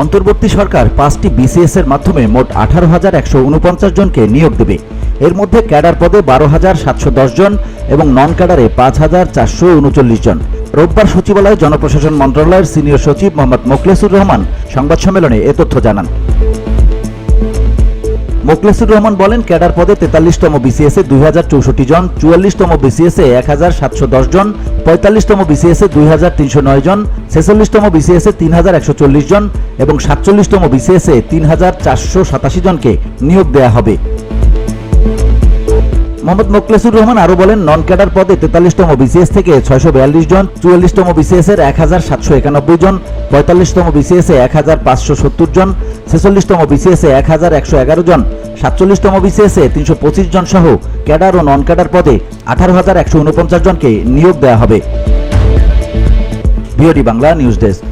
অন্তর্বর্তী সরকার পাঁচটি বিসিএস এর মাধ্যমে মোট আঠারো হাজার একশো উনপঞ্চাশ জনকে নিয়োগ দেবে। এর মধ্যে ক্যাডার পদে বারো হাজার সাতশো দশ জন এবং নন ক্যাডারে পাঁচ হাজার চারশো উনচল্লিশ জন। রোববার সচিবালয়ে জনপ্রশাসন মন্ত্রণালয়ের সিনিয়র সচিব মোহাম্মদ মোখলেসুর রহমান সংবাদ সম্মেলনে এ তথ্য জানান। মোখলেসুর রহমান বলেন, ক্যাডার পদে তেতাল্লিশতম বিসিএস দুই হাজার চৌষট্টি জন, চুয়াল্লিশতম বিসিএস এক হাজার সাতশো দশ জন, পঁয়তাল্লিশতম বিসিএস দুই হাজার তিনশো নয় জন, ছেচল্লিশতম বিসিএস তিন হাজার একশো চল্লিশ জন এবং সাতচল্লিশতম বিসিএস তিন হাজার চারশো সাতাশি জনকে নিয়োগ দেয়া হবে। মোহাম্মদ মোকলেসুর রহমান আরও বলেন নন ক্যাডার পদে তেতাল্লিশতম বিসিএস থেকে ছয়শো বিয়াল্লিশ জন, চুয়াল্লিশতম বিসিএস এর এক হাজার সাতশো একানব্বই জন, পঁয়তাল্লিশতম বিসিএস এক হাজার পাঁচশো সত্তর জন ছেচল্লিশতম বিসিএসে এক হাজার একশো এগারো জন, সাতচল্লিশতম বিসিএসে তিনশো পঁচিশ জন সহ ক্যাডার ও নন ক্যাডার পদে আঠারো হাজার একশো উনপঞ্চাশ জনকে নিয়োগ দেওয়া হবে। B O D Bangla news desk.